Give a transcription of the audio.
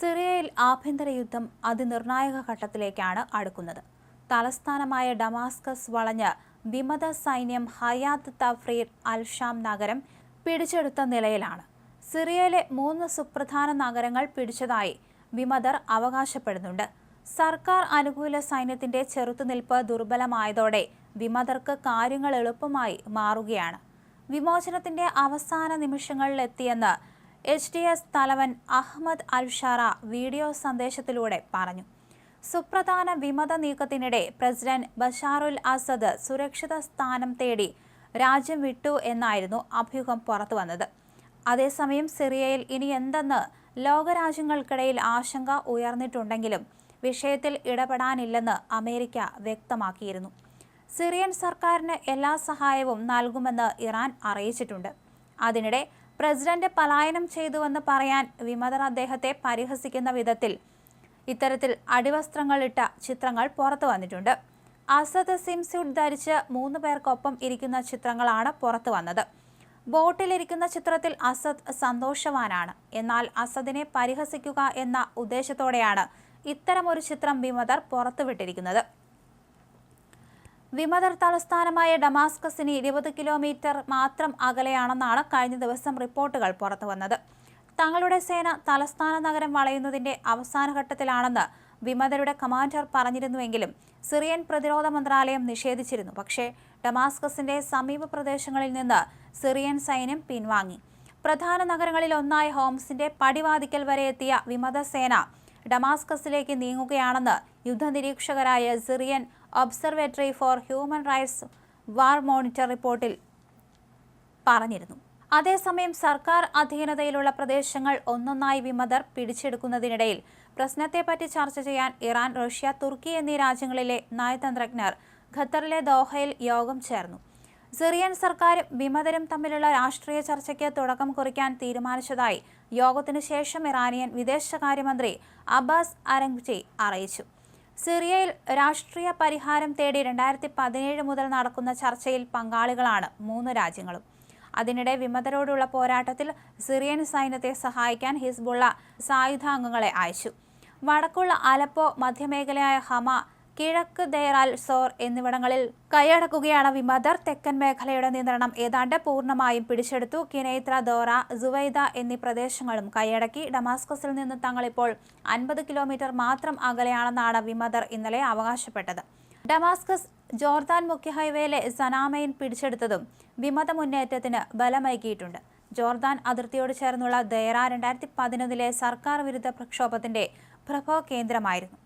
സിറിയയിൽ ആഭ്യന്തര യുദ്ധം അതിനിർണായക ഘട്ടത്തിലേക്കാണ് അടുക്കുന്നത്. തലസ്ഥാനമായ ഡമാസ്കസ് വളഞ്ഞ് വിമത സൈന്യം ഹയാത്ത് തഫ്രീർ അൽഷാം നഗരം പിടിച്ചെടുത്ത നിലയിലാണ്. സിറിയയിലെ മൂന്ന് സുപ്രധാന നഗരങ്ങൾ പിടിച്ചതായി വിമതർ അവകാശപ്പെടുന്നുണ്ട്. സർക്കാർ അനുകൂല സൈന്യത്തിന്റെ ചെറുത്തുനിൽപ്പ് ദുർബലമായതോടെ വിമതർക്ക് കാര്യങ്ങൾ എളുപ്പമായി മാറുകയാണ്. വിമോചനത്തിന്റെ അവസാന നിമിഷങ്ങളിലെത്തിയെന്ന് എച്ച് ഡി എസ് തലവൻ അഹമ്മദ് അൽഷാറ വീഡിയോ സന്ദേശത്തിലൂടെ പറഞ്ഞു. സുപ്രധാന വിമത നീക്കത്തിനിടെ പ്രസിഡന്റ് ബഷാറുൽ അസദ് സുരക്ഷിത സ്ഥാനം തേടി രാജ്യം വിട്ടു എന്നായിരുന്നു അഭ്യൂഹം പുറത്തുവന്നത് അതേസമയം സിറിയയിൽ ഇനി എന്തെന്ന് ലോകരാജ്യങ്ങൾക്കിടയിൽ ആശങ്ക ഉയർന്നിട്ടുണ്ടെങ്കിലും വിഷയത്തിൽ ഇടപെടാനില്ലെന്ന് അമേരിക്ക വ്യക്തമാക്കിയിരുന്നു. സിറിയൻ സർക്കാരിന് എല്ലാ സഹായവും നൽകുമെന്ന് ഇറാൻ അറിയിച്ചിട്ടുണ്ട്. അതിനിടെ പ്രസിഡന്റ് പലായനം ചെയ്തുവെന്ന് പറയാൻ വിമതർ അദ്ദേഹത്തെ പരിഹസിക്കുന്ന വിധത്തിൽ ഇത്തരത്തിൽ അടിവസ്ത്രങ്ങളിട്ട ചിത്രങ്ങൾ പുറത്തു വന്നിട്ടുണ്ട്. അസദ് സിംസ്യൂട്ട് ധരിച്ച് മൂന്ന് പേർക്കൊപ്പം ഇരിക്കുന്ന ചിത്രങ്ങളാണ് പുറത്തു വന്നത്. ബോട്ടിലിരിക്കുന്ന ചിത്രത്തിൽ അസദ് സന്തോഷവാനാണ്. എന്നാൽ അസദിനെ പരിഹസിക്കുക എന്ന ഉദ്ദേശത്തോടെയാണ് ഇത്തരമൊരു ചിത്രം വിമതർ പുറത്തുവിട്ടിരിക്കുന്നത്. വിമതർ തലസ്ഥാനമായ ഡമാസ്കസിന് ഇരുപത് കിലോമീറ്റർ മാത്രം അകലെയാണെന്നാണ് കഴിഞ്ഞ ദിവസം റിപ്പോർട്ടുകൾ പുറത്തുവന്നത്. തങ്ങളുടെ സേന തലസ്ഥാന നഗരം വളയുന്നതിന്റെ അവസാന ഘട്ടത്തിലാണെന്ന് വിമതരുടെ കമാൻഡർ പറഞ്ഞിരുന്നുവെങ്കിലും സിറിയൻ പ്രതിരോധ മന്ത്രാലയം നിഷേധിച്ചിരുന്നു. പക്ഷേ ഡമാസ്കസിന്റെ സമീപ പ്രദേശങ്ങളിൽ നിന്ന് സിറിയൻ സൈന്യം പിൻവാങ്ങി. പ്രധാന നഗരങ്ങളിൽ ഒന്നായ ഹോംസിന്റെ പടിവാതിക്കൽ വരെ എത്തിയ വിമത സേന ഡമാസ്കസിലേക്ക് നീങ്ങുകയാണെന്ന് യുദ്ധനിരീക്ഷകരായ Syrian observatory for human rights war monitor റിപ്പോർട്ടിൽ പറഞ്ഞിരുന്നു. അതേസമയം സർക്കാർ അധീനതയിലുള്ള പ്രദേശങ്ങൾ ഒന്നൊന്നായി വിമതർ പിടിച്ചെടുക്കുന്നതിനിടയിൽ പ്രശ്നത്തെപ്പറ്റി ചർച്ച ചെയ്യാൻ ഇറാൻ റഷ്യ തുർക്കി എന്നീ രാജ്യങ്ങളിലെ നയതന്ത്രജ്ഞർ ഖത്തറിലെ ദോഹയിൽ യോഗം ചേർന്നു. സിറിയൻ സർക്കാരും വിമതരും തമ്മിലുള്ള രാഷ്ട്രീയ ചർച്ചയ്ക്ക് തുടക്കം കുറിക്കാൻ തീരുമാനിച്ചതായി യോഗത്തിനു ശേഷം ഇറാനിയൻ വിദേശകാര്യമന്ത്രി അബ്ബാസ് അരങ്ജി അറിയിച്ചു. സിറിയയിൽ രാഷ്ട്രീയ പരിഹാരം തേടി രണ്ടായിരത്തി പതിനേഴ് മുതൽ നടക്കുന്ന ചർച്ചയിൽ പങ്കാളികളാണ് മൂന്ന് രാജ്യങ്ങളും. അതിനിടെ വിമതരോടുള്ള പോരാട്ടത്തിൽ സിറിയൻ സൈന്യത്തെ സഹായിക്കാൻ ഹിസ്ബുള്ള സായുധാംഗങ്ങളെ അയച്ചു. വടക്കുള്ള അലപ്പോ മധ്യമേഖലയായ ഹമ കിഴക്ക് ദേറാൽ സോർ എന്നിവിടങ്ങളിൽ കൈയടക്കുകയാണ് വിമതർ. തെക്കൻ മേഖലയുടെ നിയന്ത്രണം ഏതാണ്ട് പൂർണമായും പിടിച്ചെടുത്തു. കിനൈത്ര ദോറ സുവൈദ എന്നീ പ്രദേശങ്ങളും കൈയടക്കി. ഡമാസ്കസിൽ നിന്ന് തങ്ങളിപ്പോൾ അൻപത് കിലോമീറ്റർ മാത്രം അകലെയാണെന്നാണ് വിമതർ ഇന്നലെ അവകാശപ്പെട്ടത്. ഡമാസ്കസ് ജോർദാൻ മുഖ്യ ഹൈവേയിലെ സനാമയിൻ പിടിച്ചെടുത്തതും വിമത മുന്നേറ്റത്തിന് ബലമേകിയിട്ടുണ്ട്. ജോർദാൻ അതിർത്തിയോട് ചേർന്നുള്ള ദേറ രണ്ടായിരത്തി പതിനൊന്നിലെ സർക്കാർ വിരുദ്ധ പ്രക്ഷോഭത്തിന്റെ പ്രഭവ കേന്ദ്രമായിരുന്നു